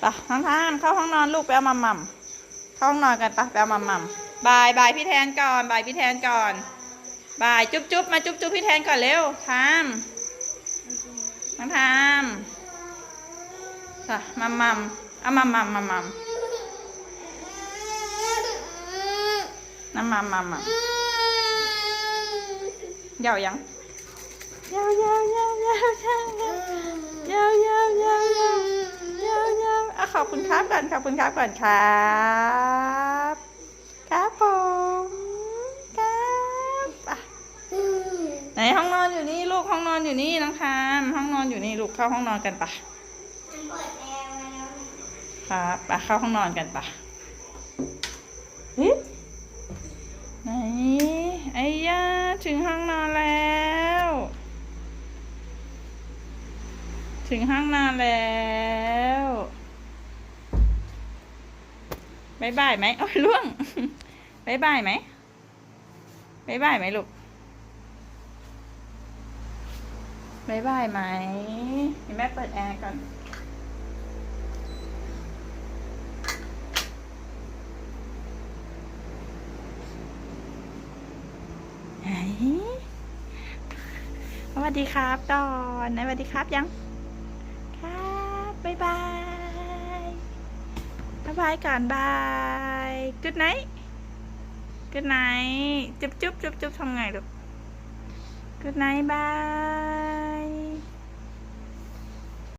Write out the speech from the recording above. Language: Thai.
ไปน้งทามเข้าห้องนอนลูกไปเอามัมมัมเข้าห้องนอนกันปะไปเอามัมมัมบายบายพี่แทนก่อนบายพี่แทนก่อนบายจุ๊บจุ๊บมาจุ๊บจุ๊บพี่แทนก่อนเร็วทามน้องทามค่ะมัมมัมเอามัมมัมมัมมัมน้ำมัมมัมมัมยาวยังยาวยาวยาวยาวยาวยาวยาวยาวยาวยาวยาวอะขอบคุณครับ ก่อนขอบคุณครับก่อนครับ ครับผมครับไหนห้องนอนอยู่นี่ลูกห้องนอนอยู่นี่น้องคามห้องนอนอยู่นี่ลูกเข้าห้องนอนกันปะเปิดแอร์แล้วครับไปเข้าห้องนอนกันปะเฮ้ยไหนไอ้ย่าถึงห้องนอนแล้ว ถึงห้องนอนแล้ว บายบายไหมโอ้ยล่วงบายบายไหมบายบายไหมลูกบายบายไหมเดี๋ยวแม่เปิดแอร์ก่อนสวัสดีครับก่อนไหนสวัสดีครับยัง ครับ บ๊ายบาย บายบายก่อนบายกุดไนท์กุดไนท์จุ๊บจุ๊บจุ๊บจุ๊บทำไงลูกกุดไนท์บาย